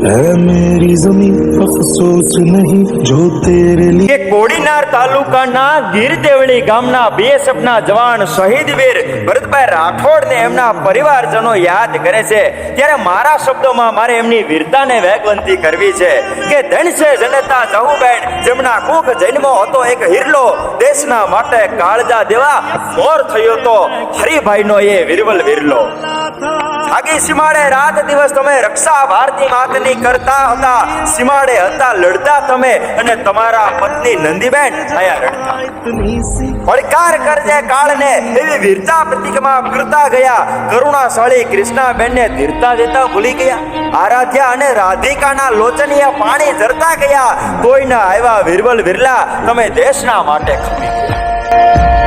है मेरी जमीन अफसोस नहीं जो तेरे लिए કે કોડીનાર તાલુકાના ગીરદેવળી ગામના બીએસએફના જવાન શહીદ વીર ભરતભાઈ રાઠોડને એમના પરિવારજનો યાદ કરે છે ત્યારે મારા શબ્દોમાં મારે એમની વીરતાને વેગવંતી કરવી છે કે ધન છે જનતા જહુબેન જેમના કુખ જન્મો હતો એક હિરલો દેશના માટે કાળજા દેવા મોર થયો તો હરિભાઈનો એ વિરવલ વિરલો ભાગી સીમાડે રાત દિવસ તમે રક્ષા ભારતી માતની કરતા હતા. સીમાડે હતા, લડતા તમે અને તમારા પત્ની નંદીબેન આયા રડતા. પડકાર કરજે કાળને એવી વીરતા પ્રતિકમાં કરતા ગયા. કરુણાશાળી કૃષ્ણાબેનને ધીરતા દેતા ભૂલી ગયા. આરાધ્યા અને રાધિકાના લોચનીય પાણી ધરતા ગયા. કોઈના આવ્યા વિરવલ વિરલા તમે દેશના માટે ખપી ગયા.